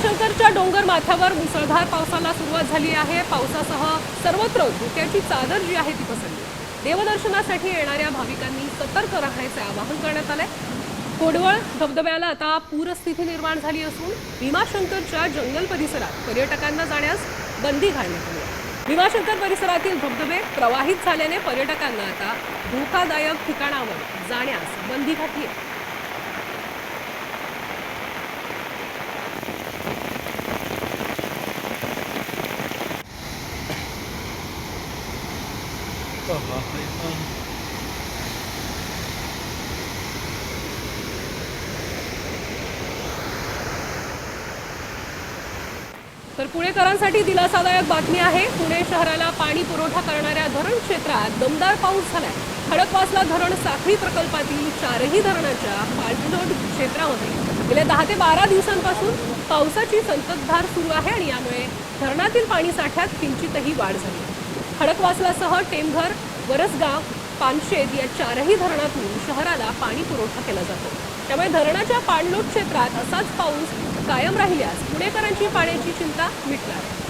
भीमाशंकरच्या डोंगर माथ्यावर मुसळधार पावसाला सुरुवात झाली आहे. पावसासह सर्वत्र धुक्याची चादर जी आहे ती पसरली. देवदर्शनासाठी येणाऱ्या भाविकांनी सतर्क राहण्याचे आवाहन करण्यात आलंय. कोडवळ धबधब्याला आता पूरस्थिती निर्माण झाली असून भीमाशंकरच्या जंगल परिसरात पर्यटकांना जाण्यास बंदी घालण्यात आली आहे. भीमाशंकर परिसरातील धबधबे प्रवाहित झाल्याने पर्यटकांना आता धोकादायक ठिकाणावर जाण्यास बंदी घातली आहे. तर पुणेकरांसाठी दिलासादायक बातमी आहे. पुणे शहराला पाणी पुरवठा करणाऱ्या धरण क्षेत्रात दमदार पाऊस झालाय. खडकवासला धरण साखळी प्रकल्पातील चारही धरणाच्या पाणलोट क्षेत्रामध्ये गेल्या दहा ते बारा दिवसांपासून पावसाची संततधार सुरू आहे आणि यामुळे धरणातील पाणी साठ्यात किंचितही वाढ झाली. खडकवासलासह टेमघर वरसगाव पानशेत या चारही धरणातून शहराला पाणी पुरवठा केला जातो. त्यामुळे धरणाच्या पाणलोट क्षेत्रात असाच पाऊस कायम राहिल्यास पुणेकरांची पाण्याची चिंता मिटणार. आहे